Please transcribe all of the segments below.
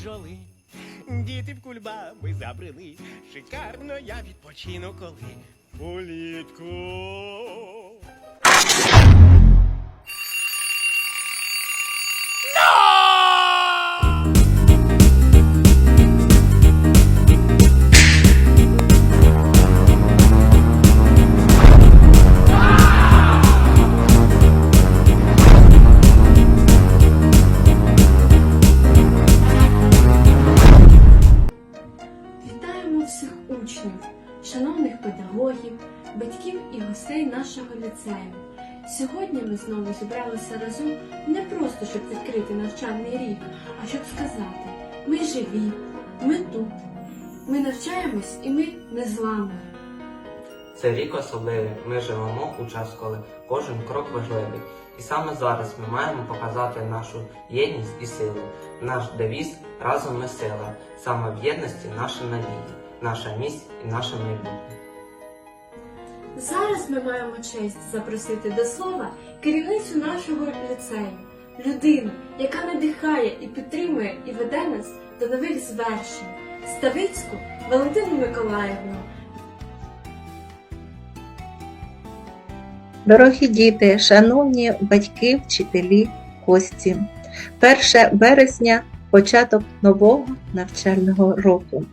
бджоли. Діти в кульбами забрели. Шикарно я відпочину коли. Улітку. Ми знову зібралися разом не просто щоб відкрити навчальний рік, а щоб сказати: ми живі, ми тут, ми навчаємось і ми не зламані. Це рік особливий. Ми живемо у час, коли кожен крок важливий. І саме зараз ми маємо показати нашу єдність і силу. Наш девіз разом ми сила. Саме в єдності наша надія, наша місць і наше майбутнє. Зараз ми маємо честь запросити до слова керівницю нашого ліцею, людину, яка надихає і підтримує і веде нас до нових звершень, Ставицьку Валентину Миколаївну. Дорогі діти, шановні батьки, вчителі, гості, 1 березня початок нового навчального року.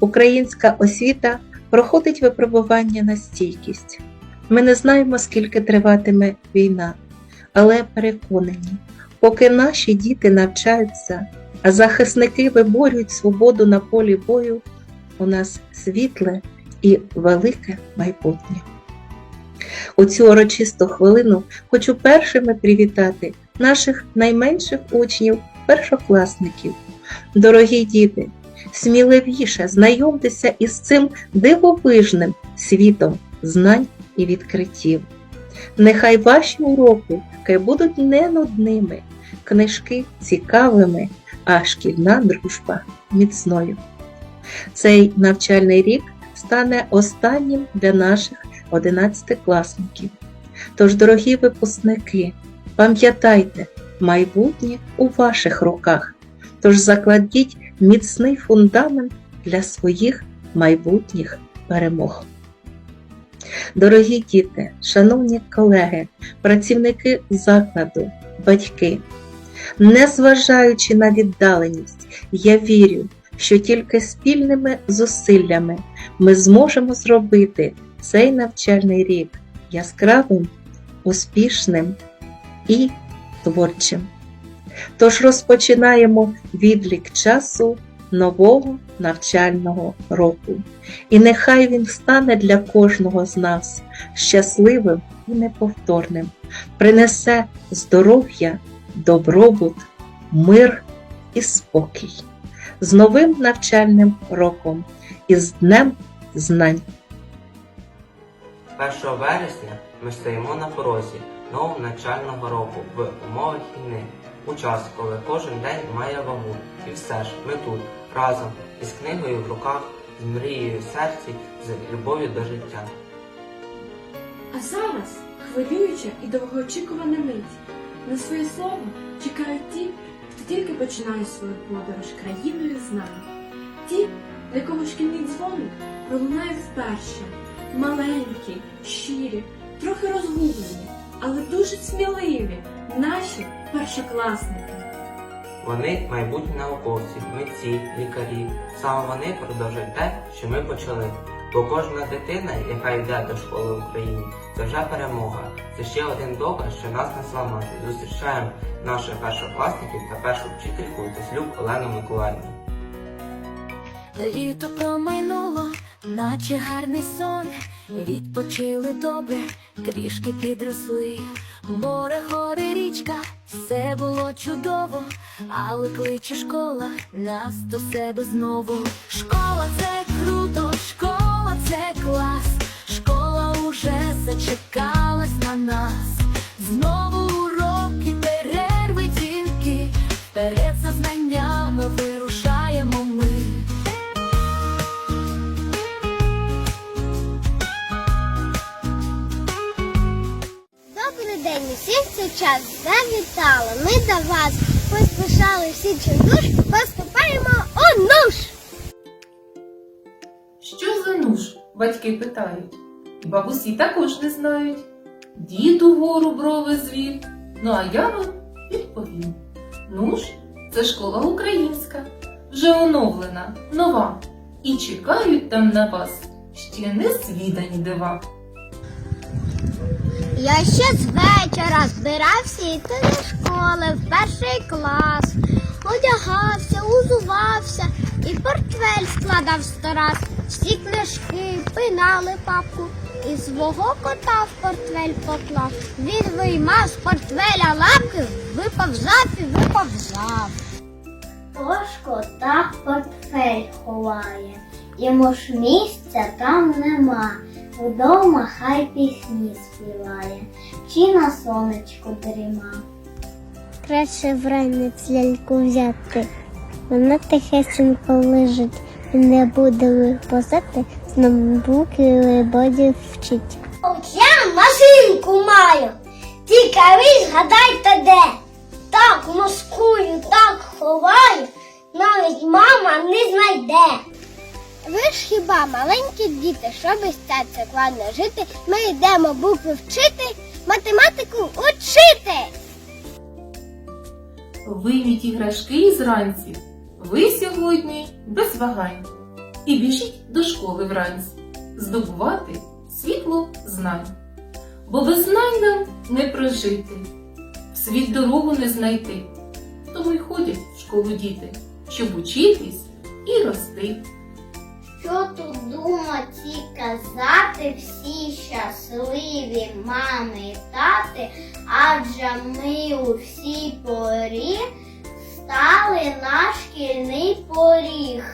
Українська освіта проходить випробування на стійкість. Ми не знаємо, скільки триватиме війна, але переконані, поки наші діти навчаються, а захисники виборюють свободу на полі бою, у нас світле і велике майбутнє. У цю урочисту хвилину хочу першими привітати наших найменших учнів, першокласників. Дорогі діти, сміливіше знайомтеся із цим дивовижним світом знань і відкриттів. Нехай ваші уроки будуть не нудними, книжки цікавими, а шкільна дружба міцною. Цей навчальний рік стане останнім для наших одинадцятикласників. Тож, дорогі випускники, пам'ятайте, майбутнє у ваших руках. Тож закладіть міцний фундамент для своїх майбутніх перемог. Дорогі діти, шановні колеги, працівники закладу, батьки, незважаючи на віддаленість, я вірю, що тільки спільними зусиллями ми зможемо зробити цей навчальний рік яскравим, успішним і творчим. Тож розпочинаємо відлік часу нового навчального року. І нехай він стане для кожного з нас щасливим і неповторним, принесе здоров'я, добробут, мир і спокій. З новим навчальним роком і з Днем знань! 1 вересня ми стоїмо на порозі нового навчального року в умовах війни, у час, коли кожен день має вагу. І все ж ми тут разом із книгою в руках, з мрією в серці, з любов'ю до життя. А зараз хвилююча і довгоочікувана мить. На своє слово чекають ті, хто тільки починає свою подорож країною знань. Ті, для кого шкільний дзвоник пролунає вперше. Маленькі, щирі, трохи розгублені, але дуже сміливі наші першокласники. Вони майбутні науковці, митці, лікарі. Саме вони продовжують те, що ми почали. Бо кожна дитина, яка йде до школи в Україні, це вже перемога. Це ще один доказ, що нас не зламати. Зустрічаємо наших першокласників та першу вчительку Теслюк Олену Миколаївну. Літо промайнуло, наче гарний сон. Відпочили добре, трішки підросли. Море, гори, річка, все було чудово, але кличе школа нас до себе знову. Школа це круто, школа це клас. Школа уже зачекалась на нас. Знову день, усіх цей час завітали. Ми до вас поспішали всі чудуш, поступай граємо у нуш. Що за нуж? Батьки питають. І бабусі також не знають. Дід угору брови звів. Ну а я вам відповім. Нуж це школа українська, вже оновлена, нова. І чекають там на вас ще не свідані дива. Я ще з вечора збирався йти до школи в перший клас. Одягався, узувався і портфель складав сто раз. Всі книжки, пинали папку і свого кота в портфель поклав. Він виймав з портфеля лапки, виповзав і виповзав. Тож кота в портфель ховає, йому ж місця там нема. Вдома хай пісні співає, чи на сонечку дріма. Краще вранець ляльку взяти. Вона тихесенько лежить і не буде випозати, з науки боді вчить. От я машинку маю, тільки ви згадайте де. Так маскую, так ховаю, навіть мама не знайде. Ви ж хіба маленькі діти, із це складно жити, ми йдемо букви вчити, математику учити. Вийміть іграшки зранці. Ви сьогодні без вагань. І біжіть до школи вранці, здобувати світло знань. Бо без знань нам не прожити, в світ дорогу не знайти. Тому й ходять в школу діти, щоб учитись і рости. Що тут думать і казати, всі щасливі мами і тати, адже ми у всій порі стали на шкільний поріг.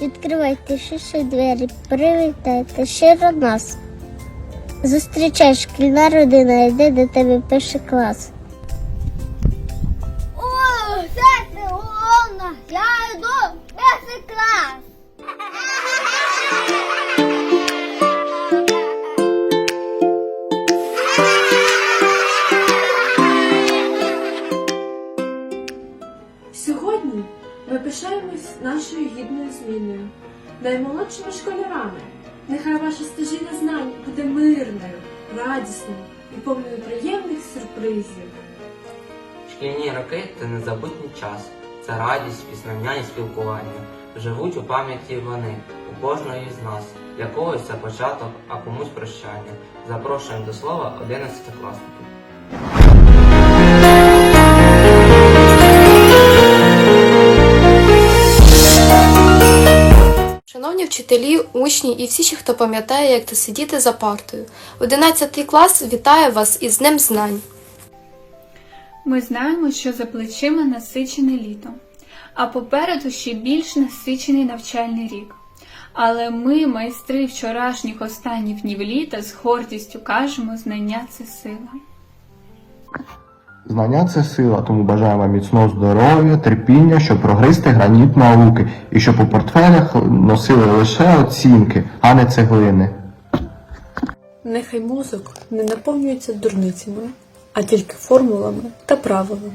Відкривайте шиші двері, привітайте щиро нас. Зустрічай шкільна родина, йде до тебе перший клас. О, це головне, я йду в перший клас. Сьогодні ми пишаємось нашою гідною зміною, наймолодшими школярами. Нехай ваша стежина знань буде мирною, радісною і повною приємних сюрпризів. Шкільні роки це незабутній час, це радість, пізнання і спілкування. Живуть у пам'яті вони, у кожної з нас. Для когось це початок, а комусь прощання. Запрошуємо до слова 11 класників. Шановні вчителі, учні і всі, хто пам'ятає, як це сидіти за партою. 11 клас вітає вас із Днем Знань. Ми знаємо, що за плечима насичене літо, а попереду ще більш насичений навчальний рік. Але ми, майстри вчорашніх останніх днів літа, з гордістю кажемо, знання це сила. Знання це сила, тому бажаємо міцного здоров'я, терпіння, щоб прогризти граніт науки і щоб у портфелях носили лише оцінки, а не цеглини. Нехай мозок не наповнюється дурницями, а тільки формулами та правилами,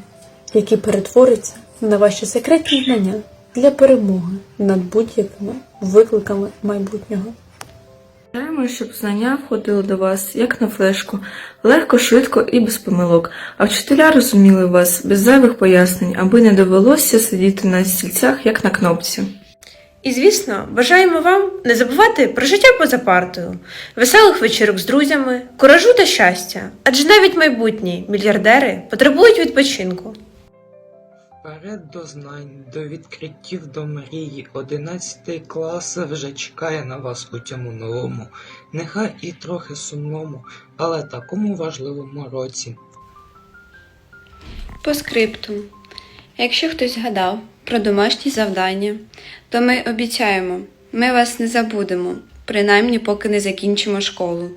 які перетворяться на ваші секретні знання для перемоги над будь-якими викликами майбутнього. Бажаємо, щоб знання входили до вас як на флешку, легко, швидко і без помилок, а вчителя розуміли вас без зайвих пояснень, аби не довелося сидіти на стільцях, як на кнопці. І, звісно, бажаємо вам не забувати про життя поза партою, веселих вечірок з друзями, куражу та щастя, адже навіть майбутні мільярдери потребують відпочинку. Вперед до знань, до відкриттів до мрії, одинадцятий клас вже чекає на вас у цьому новому, нехай і трохи сумному, але такому важливому році. По скрипту. Якщо хтось згадав про домашні завдання, то ми обіцяємо, ми вас не забудемо, принаймні поки не закінчимо школу.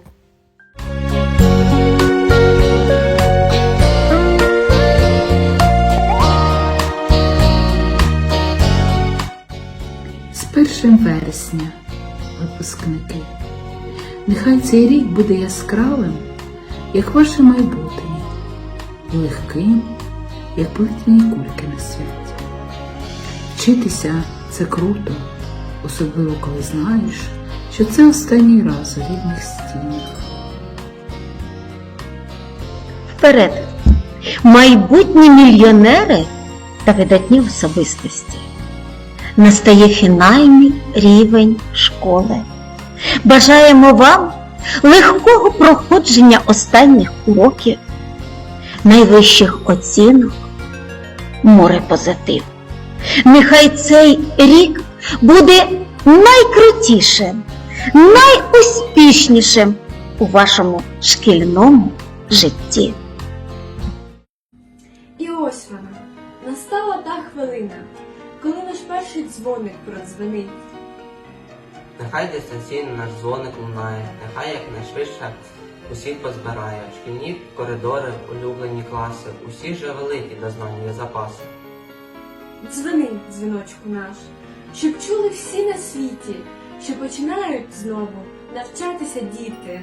З першим вересня, випускники. Нехай цей рік буде яскравим, як ваше майбутнє, легким, як повітряні кульки на святі. Вчитися це круто, особливо коли знаєш, що це останній раз у рідних стінах. Вперед! Майбутні мільйонери та видатні особистості. Настає фінальний рівень школи. Бажаємо вам легкого проходження останніх уроків, найвищих оцінок, море позитив. Нехай цей рік буде найкрутішим, найуспішнішим у вашому шкільному житті. І ось вона, настала та хвилина, перший дзвоник продзвенить. Нехай дистанційно наш дзвоник лунає, нехай якнайшвидше усіх позбирає. Шкільні коридори, улюблені класи, усі же великі до знань є запаси. Дзвени, дзвіночку наш, щоб чули всі на світі, що починають знову навчатися діти.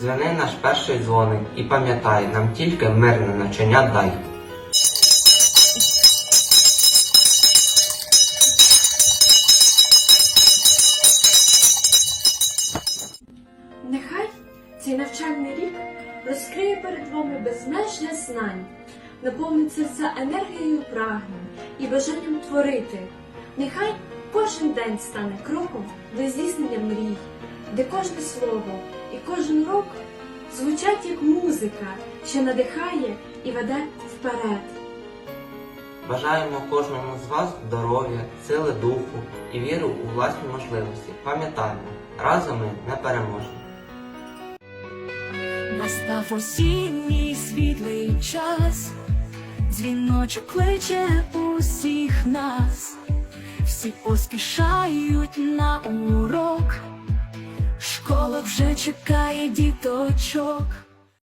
Дзвени наш перший дзвоник і пам'ятай, нам тільки мирне навчання дай. Розкриє перед вами безмежне знань, наповнить серця енергією прагнень і бажанням творити. Нехай кожен день стане кроком до здійснення мрій, де кожне слово і кожен урок звучать як музика, що надихає і веде вперед. Бажаємо кожному з вас здоров'я, сили духу і віру у власні можливості. Пам'ятаємо, разом ми непереможні. Настав осінній світлий час, дзвіночок кличе усіх нас, всі поспішають на урок, школа вже чекає діточок.